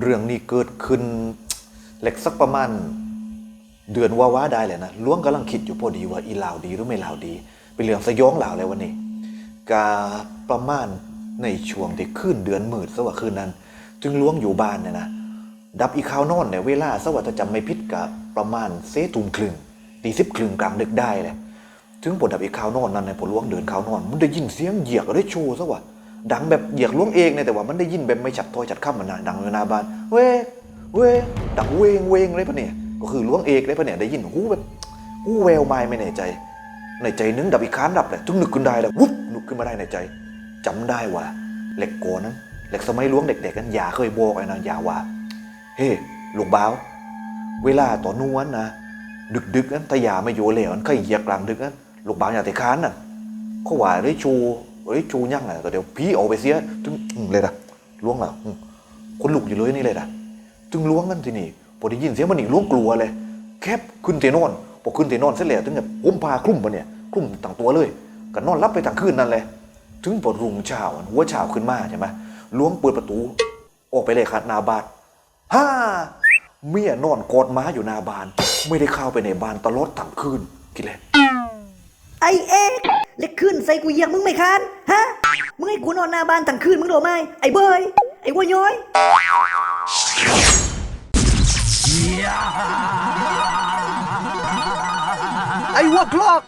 เรื่องนี้เกิดขึ้นเหล็กสักประมาณเดือนว่าว่าได้เลยนะล้วงกำลังคิดอยู่พอดีว่าอีลาวดีหรือไม่ลาวดี เป็นเรื่องสยองหลาวเลยวันนี้กาประมาณในช่วงที่ขึ้นเดือนมืดสว่าคืนนั้น จึงล้วงอยู่บ้านเนี่ยนะดับอีข้าวนอนเนี่ยเวลาสว่าจะจำไม่ผิดกับประมาณเซตุมคลึงตีสิบคลึงกลางดึกได้เลยถึงปวดดับอีข้าวนอนนั้นในยพอล้วงเดินข้าวนอนมันได้ยินเสียงเหยียกได้โชว์ซะว่าดั ดังแบบเหยียกล้วงเองเนี่ยแต่ว่ามันได้ยินแบบไม่ชัดถ้อยชัดคำมันนะดังอยู่หน้าบ้านเว้ยเว้ยดังเวงเวงเลยปะเนี่ยก็คือล้วงเองเลยปะเนี่ยได้ยินหูแบบหูแววไม่ไม่แน่ใจ ในใจนึงดับอีกค้านดับเลยจึงนึกขึ้นได้แล้ววุบนึกขึ้นมาได้ในใจจำได้ว่าเหล็กโกนั้นเหล็กสมัยล้วงเด็กๆนั้นอย่าเคยบอกไอ้นะอย่าว่าเฮ้ลูกบ้าวเวลาต่อนวนนะดึกดึกๆนั้นตายาไม่อยู่เหลวนั้นเคยเหยียบกลางดึกนั้นลูกบ้าวอย่าต่ค้านน่ะเขาว่าได้ชู ได้ชูยั่งอะก็เดี๋ยวพี่ออกไปเสียถึงเลยนะล้วงแล้วอืมคนลุกอยู่เลยนี่เลยนะจึงล้วงกันทีนี่พอได้ยินเสียงมันนี่ล้วงกลัวเลย แคบขึ้นเตียนอนพอขึ้นเตียนอนเสร็จแล้วถึงแบบผมพาคลุ้มปะเนี่ยคลุ้มต่างตัวเลยก็นอนรับไปต่างคืนนั่นเลยถึงพอรุ่งเช้าหัวเช้าขึ้นมาใช่ไหมล้วงเปิดประตู ออกไปเลยครับนาบานฮ่าเมียนอนกอดม้าอยู่นาบาน ไม่ได้เข้าไปในบ้านตลอดทั้งคืนกินเลย ไอเอ็กเล็กขึ้นใส่กูเหยียงมึงไม่คันฮะ มึงให้กูนอนหน้าบ้านทั้งคืนมึงโดไหมไอ้เบยไอ้วัวย้อย ไอ้หัวกลอก